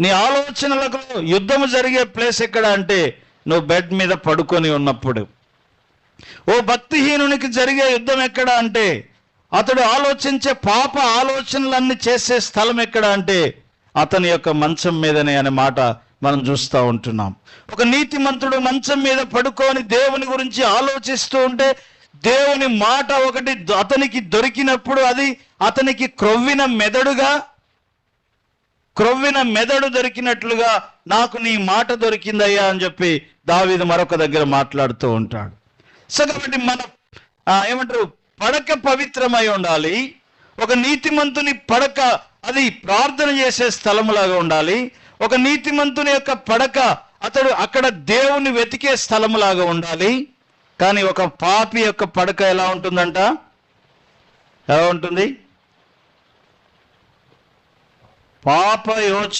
నీ ఆలోచనలకు యుద్ధము జరిగే ప్లేస్ ఎక్కడ అంటే నువ్వు బెడ్ మీద పడుకొని ఉన్నప్పుడు. ఓ భక్తిహీనునికి జరిగే యుద్ధం ఎక్కడ అంటే అతడు ఆలోచించే పాప ఆలోచనలన్నీ చేసే స్థలం ఎక్కడ అంటే అతని యొక్క మంచం మీదనే అనే మాట మనం చూస్తూ ఉంటున్నాం. ఒక నీతిమంతుడు మంచం మీద పడుకొని దేవుని గురించి ఆలోచిస్తూ ఉంటే దేవుని మాట ఒకటి అతనికి దొరికినప్పుడు అది అతనికి క్రొవ్విన మెదడుగా క్రొవ్విన మెదడు దొరికినట్లుగా నాకు నీ మాట దొరికిందయ్యా అని చెప్పి దావీదు మరొక దగ్గర మాట్లాడుతూ ఉంటాడు. సో కాబట్టి మన ఏమంటారు పడక పవిత్రమై ఉండాలి. ఒక నీతిమంతుని పడక అది ప్రార్థన చేసే స్థలములాగా ఉండాలి. ఒక నీతిమంతుని యొక్క పడక అతడు అక్కడ దేవుని వెతికే స్థలములాగా ఉండాలి. కానీ ఒక పాపి యొక్క పడక ఎలా ఉంటుందంట? ఎలా ఉంటుంది? పాప యోచ